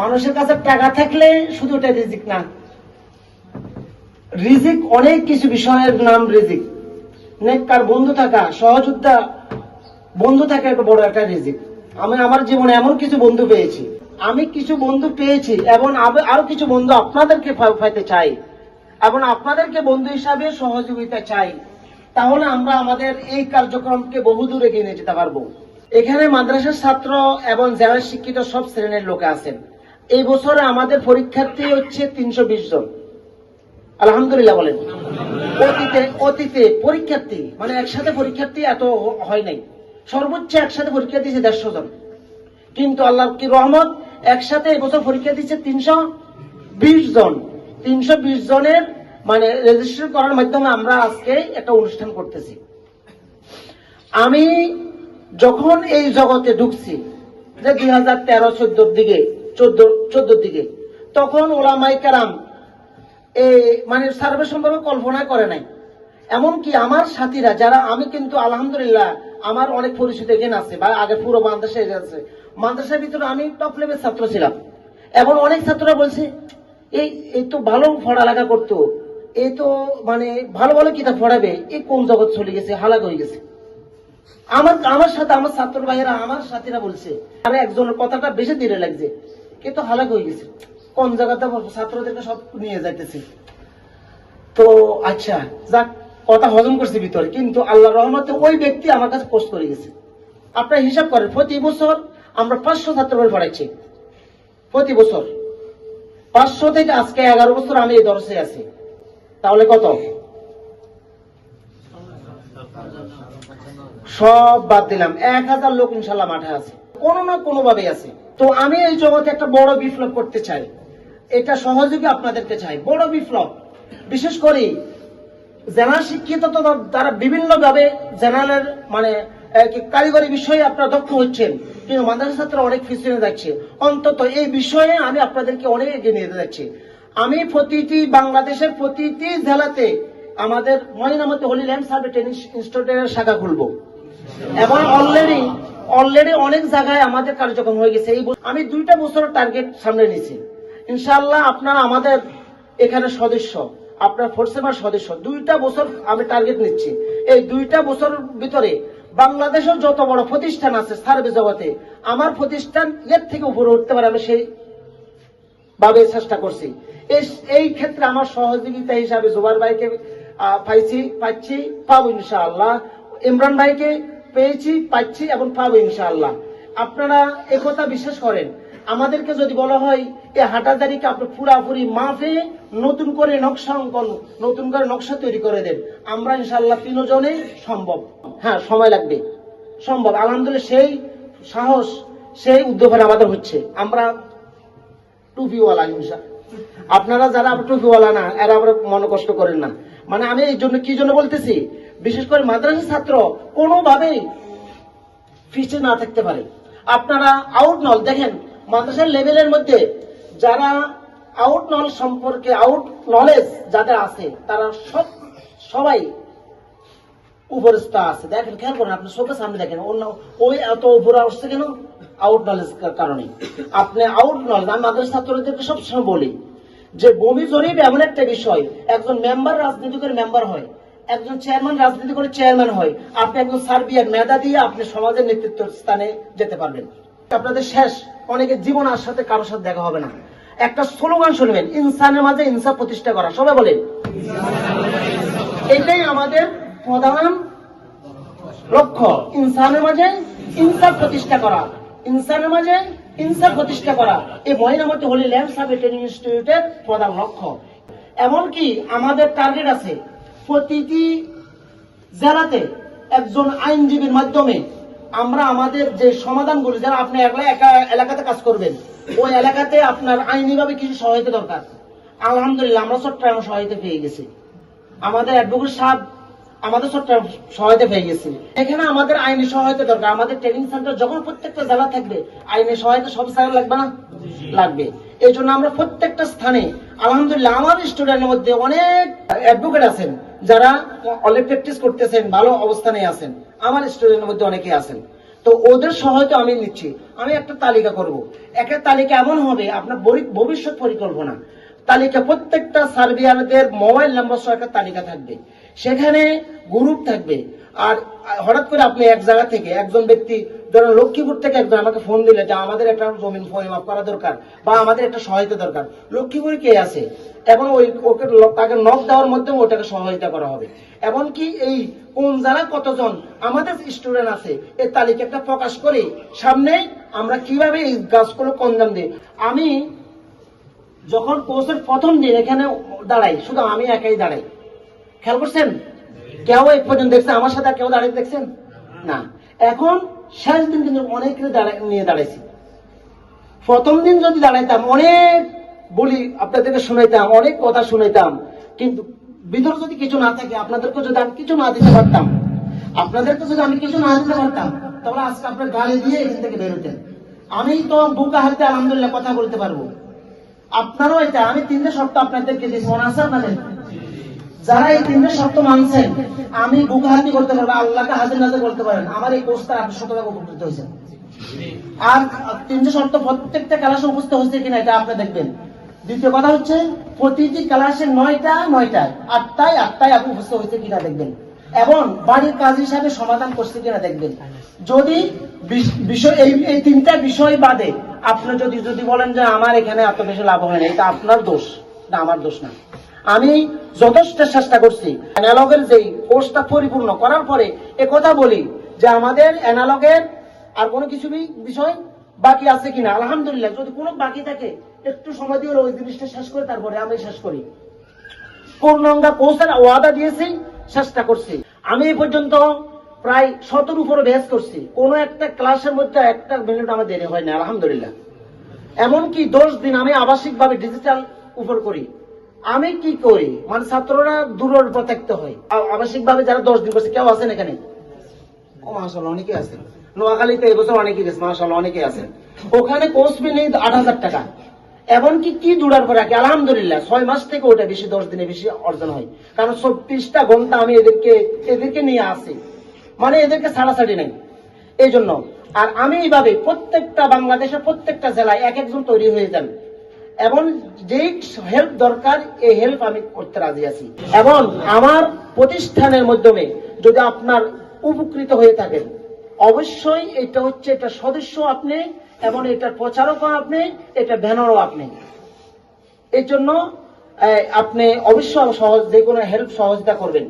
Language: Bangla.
মানুষের কাছে টাকা থাকলে শুধু ওটা রিজিক না। রিজিক অনেক কিছু বিষয়ের নাম রিজিক। নেককার বন্ধু থাকা, সহযোদ্ধা বন্ধু থাকা একটা বড় একটা রিজিক। আমি আমার জীবনে এমন কিছু বন্ধু পেয়েছি। আমি কিছু বন্ধু পেয়েছি এবং আরও কিছু বন্ধু আপনাদেরকে পাইতে চাই এবং আপনাদেরকে বন্ধু হিসাবে সহযোগিতা চাই। তাহলে আমরা আমাদের এই কার্যক্রমকে বহু দূরে এগিয়ে নিয়ে যেতে পারব। এখানে মাদ্রাসার ছাত্র এবং যারা শিক্ষিত সব শ্রেণির লোক আছেন। এই বছরে আমাদের পরীক্ষার্থী হচ্ছে তিনশো বিশ জন। আলহামদুলিল্লাহ বলেন। অতীতে অতীতে পরীক্ষার্থী মানে একসাথে পরীক্ষার্থী এত হয় নাই। সর্বোচ্চ একসাথে পরীক্ষা দিয়েছে দেড়শো জন। কিন্তু আল্লাহ কি রহমত, একসাথে এবছর পরীক্ষা দিচ্ছে তিনশো বিশ জন। তিনশো বিশ জনের মানে রেজিস্ট্রেশন করার মাধ্যমে আমরা আজকে একটা অনুষ্ঠান করতেছি। আমি যখন এই জগতে ঢুকছি, যে দুই হাজার তেরো চোদ্দোর দিকে চোদ্দ দিকে। তখন ওলামাই কারাম এই মানে সার্ভে সম্পর্কে কল্পনা করে নাই। এমনকি আমার সাথীরা, যারা আমি কিন্তু আলহামদুলিল্লাহ আমার অনেক পরিচিত এখানে আছে, বা আগে পুরো মাদ্রাসায় আছে। মাদ্রাসার ভিতরে আমি টপ লেভেল ছাত্র ছিলাম। এবং অনেক ছাত্ররা বলছে, এই এই তো ভালো পড়ালেখা করতো। এই তো মানে ভালো ভালো কিতাব পড়াবে। এই কোন জগৎ চলে গেছে? হালাক হয়ে গেছে। আমার আমার সাথে, আমার ছাত্র ভাইয়েরা আমার সাথীরা বলছে, আরে একজনের কথাটা বেশি ধীরে লাগছে। কিন্তু হালাক হয়ে গেছে। কোন জায়গাতে ছাত্রদেরকে সব নিয়ে যাইতেছে? তো আচ্ছা যাক, কথা হজম করছে ভিতরে, কিন্তু আল্লাহ রহমতে ওই ব্যক্তি আমার কাছে পোস্ট করে গেছে। আপনার হিসাব করেন, প্রতি বছর আমরা পাঁচশো ছাত্র বই পড়াচ্ছি। প্রতি বছর। পাঁচশো থেকে আজকে এগারো বছর আমি এই দর্শে আছি। তাহলে কত? সব বাদ দিলাম। এক হাজার লোক ইনশাল্লাহ মাঠে আছে। কোনো না কোনো ভাবে আছে। তো আমি এই জগতে একটা বড় বিপ্লব করতে চাই। এটা সহযোগী আপনাদেরকে চাই। বড় বিপ্লব। বিশেষ করে যারা শিক্ষিত তো তারা বিভিন্ন ভাবে জেনারেলের মানে কারিগরি বিষয়ে আপনারা দক্ষ হচ্ছেন। কিন্তু মাদ্রাসা ছাত্র অনেক পিছনে যাচ্ছে। অন্তত এই বিষয়ে আমি আপনাদেরকে অনেক এগিয়ে নিয়ে যাচ্ছি। আমি প্রতিটি বাংলাদেশের প্রতিটি জেলাতে আমাদের Moynamoti holy land survey training ইনস্টিটিউটের শাখা খুলবো। এবং অলরেডি অলরেডি অনেক জায়গায় আমাদের কার্যক্রম হয়ে গেছে। এই আমি দুইটা বছরের টার্গেট সামনে নিয়েছি। ইনশাআল্লাহ আপনারা আমাদের এখানে সদস্য, আপনার ফোর্সেমার সদস্য, দুইটা বছর আমি টার্গেট নিচ্ছি। এই দুইটা বছর ভিতরে বাংলাদেশের যত বড় প্রতিষ্ঠান আছে সার্ভে জগতে, আমার প্রতিষ্ঠান এর থেকে উপরে উঠতে পারে আমি সেই ভাবে চেষ্টা করছি। এই- ক্ষেত্রে আমার সহযোগিতা হিসাবে জুবার ভাইকে পাইছি, পাচ্ছি, পাবো ইনশাআল্লাহ। ইমরান ভাইকে পেয়েছি, পাচ্ছি এবং পাবো ইনশাআল্লাহ। আপনারা একথা বিশ্বাস করেন। আমাদেরকে যদি বলা হয় এই হাটাদারিকে আপনি পুরাপুরি মাফে নতুন করে নকশা অঙ্কন, নতুন করে নকশা তৈরি করে দেন। আমরা ইনশাআল্লাহ তিনজনে সম্ভব। হ্যাঁ সময় লাগবে। সম্ভব। আলহামদুলিল্লাহ সেই সাহস, সেই উদ্যোগের আমাদের হচ্ছে। আমরা টুপিওয়ালা হিংসা আপনারা যারা টুপিওয়ালা না, এরা আবার মনে কষ্ট করেন না। মানে আমি এই জন্য, কি জন্য বলতেছি? বিশেষ করে মাদ্রাসা ছাত্র কোনোভাবেই পিছিয়ে না থাকতে পারে। আপনারা আউট নল দেখেন, মাদ্রাসার লেভেলের মধ্যে যারা আউট নল সম্পর্কে আউট নলেজ যাদের আছে, তারা সব, সবাই উপরস্থ আছে। দেখেন, খেয়াল করেন আপনি চোখের সামনে দেখেন, অন্য, ওই এত উপরে আসছে কেন? আউট নলেজ কারণে। আপনি আউট নলেজ আমি মাদ্রাসা ছাত্রদেরকে সবসময় বলি, যে বমি জরিপ এমন একটা বিষয়, একজন মেম্বার রাজনীতি করে মেম্বার হয় একজন চেয়ারম্যান রাজনীতি করে চেয়ারম্যান হয়। আপনি একজন সার্বিয়ার মেধা দিয়ে আপনি সমাজের নেতৃত্ব স্থানে যেতে পারবেন। আপনাদের শেষ অনেকে জীবন আর সাথে কারোর সাথে দেখা হবে না। একটা স্লোগান শুনবেন, ইনসানের মাঝে ইনসাফ প্রতিষ্ঠা করা। সবাই বলেন। এটাই আমাদের প্রধান লক্ষ্য। ইনসানের মাঝে ইনসাফ প্রতিষ্ঠা করা। ইনসানের মাঝে ইনসাফ প্রতিষ্ঠা করা। এই Moynamoti holy land survey training ইনস্টিটিউটের প্রধান লক্ষ্য। এমনকি আমাদের টার্গেট আছে প্রতিটি জেলাতে একজন আইনজীবীর মাধ্যমে আমরা আমাদের যে সমাধানগুলি যারা আপনি একলা একা এলাকাতে কাজ করবেন, ওই এলাকাতে আপনার আইনিভাবে কিছু সহায়তা দরকার। আলহামদুলিল্লাহ, আমরা চট্টগ্রাম সহায়তা পেয়ে গেছি। আমাদের অ্যাডভোকেট সাহেব আমাদের চট্টগ্রাম সহায়তা পেয়ে গেছি। এখানে আমাদের আইনি সহায়তা দরকার। আমাদের ট্রেনিং সেন্টার যখন প্রত্যেকটা জেলা থাকবে, আইনি সহায়তা সব স্থানে লাগবে না? লাগবে। এই জন্য আমরা প্রত্যেকটা স্থানে, আলহামদুলিল্লাহ, আমার স্টুডেন্টের মধ্যে অনেক অ্যাডভোকেট আছেন। যারা অলরেডি প্র্যাকটিস করতেছেন, ভালো অবস্থানে আছেন, আমার স্টুডেন্টের মধ্যে অনেকে আছেন। তো ওদের সহায়তা আমি নিচ্ছি। আমি একটা তালিকা করব। একটা তালিকা এমন হবে, আপনার ভবিষ্যৎ পরিকল্পনা। তালিকা প্রত্যেকটা সার্ভিয়ারদের মোবাইল নাম্বার সহ একটা তালিকা থাকবে। সেখানে গ্রুপ থাকবে। আর হঠাৎ করে আপনি এক জায়গা থেকে একজন ব্যক্তি, ধরেন লক্ষ্মীপুর থেকে একজন আমাকে ফোন দিলে যে আমাদের একটা জমিন পরিমাপ করা দরকার বা আমাদের একটা সহায়তা দরকার। লক্ষ্মীপুরে কে আছে? এবং ওই ওকে তাকে নক দেওয়ার মাধ্যমে ওটাকে সহায়তা করা হবে। এমনকি এই কোন জায়গায় কতজন আমাদের স্টুডেন্ট আছে এই তালিকাটা প্রকাশ করে সামনে আমরা কীভাবে এই গাছগুলো কঞ্জাম দিই। আমি যখন কোর্সের প্রথম দিন এখানে দাঁড়াই, শুধু আমি একাই দাঁড়াই। খেয়াল করছেন? কেউ এক পর্যন্ত দেখছে, আমার সাথে কেউ দাঁড়িয়ে দেখছেন? না। এখন শেষ দিন কিন্তু অনেক নিয়ে দাঁড়াইছি। প্রথম দিন যদি দাঁড়াইতাম, অনেক বলি আপনাদেরকে শুনাইতাম, অনেক কথা শুনাইতাম, কিন্তু ভিতরে যদি কিছু না থাকে, আপনাদেরকে যদি আমি কিছু না দিতে পারতাম, আপনাদেরকে যদি আমি কিছু না দিতে পারতাম, তাহলে আজকে আপনার গালি দিয়ে এখান থেকে বেরোতেন আমি তো বুকা হাতে আলহামদুলিল্লাহ কথা বলতে পারব। আপনারও এটা, আমি তিনটে সপ্তাহ আপনাদেরকে দিয়েছি মনে আছে আপনাদের? যারা এই তিনটে শর্ত মানছেন, আমি বুকা হাতি করতে পারব আল্লাহকে হাজির নাজর করতে পারেন আমার এই কোর্সটা আপনি শতভাগ উপকৃত হয়েছেন। আর তিনটে শর্ত প্রত্যেকটা ক্লাসে উপস্থিত হচ্ছে কিনা এটা আপনি দেখবেন। দ্বিতীয় কথা হচ্ছে, প্রতিটি ক্লাসে নয়টা, নয়টায়, আটটায় আটটায় আপনি উপস্থিত হয়েছে কিনা দেখবেন। এবং বাড়ির কাজ হিসাবে সমাধান করছে কিনা দেখবেন। যদি বিষয় এই এই তিনটা বিষয় বাদে আপনি যদি যদি বলেন যে আমার এখানে এত বেশি লাভ হয় না, এটা আপনার দোষ, না, আমার দোষ না। আমি যথেষ্ট চেষ্টা করছি। অ্যানালগের যেই কোর্সটা পরিপূর্ণ করার পরে এ কথা বলি যে আমাদের অ্যানালগের আর কোনো কিছু বিষয় বাকি আছে কিনা? আলহামদুলিল্লাহ, যদি কোনো বাকি থাকে, একটু সময় দিয়ে ওই জিনিসটা শেষ করে তারপরে আমি শেষ করি। পূর্ণাঙ্গা কোর্সের ওয়াদা দিয়েছি, চেষ্টা করছি। আমি এই পর্যন্ত প্রায় শতর উপরে ভেস করছি। কোন একটা ক্লাসের মধ্যে একটা মিনিট আমার দেরি হয় না আলহামদুলিল্লাহ। এমনকি দশ দিন আমি আবাসিক ভাবে ডিজিটাল উপর করি। আমি কি করি? মানে ছাত্ররা দূরের উপর থাকতে হয়। আবাসিক ভাবে যারা দশ দিন কেউ আছেন এখানে? ও মাসাল অনেকে আছেন। নোয়াখালীতে এবছর অনেকে গেছে মাসাল অনেকে আছেন। ওখানে কোর্স ফি আট হাজার টাকা। এমনকি কি জুড়ার পরে রাখি? আলহামদুলিল্লাহ, ছয় মাস থেকে ওটা বেশি, দশ দিনে বেশি অর্জন হয়। কারণ চব্বিশটা ঘণ্টা আমি এদেরকে এদেরকে নিয়ে আসি। মানে এদেরকে ছাড়াছাড়ি নেই। এই জন্য আর আমি এইভাবে প্রত্যেকটা বাংলাদেশের প্রত্যেকটা জেলায় এক একজন তৈরি হয়ে যান। এবং যেই হেল্প দরকার, এই হেল্প আমি করতে রাজি আছি। এবং আমার প্রতিষ্ঠানের মাধ্যমে যদি আপনার উপকৃত হয়ে থাকেন, অবশ্যই এটা হচ্ছে এটা সদস্য আপনি এবং এটার প্রচারকও আপনি, এটা ব্যানারও আপনি। এই জন্য আপনি অবশ্যই সহজ, যে কোনো হেল্প সহযোগিতা করবেন।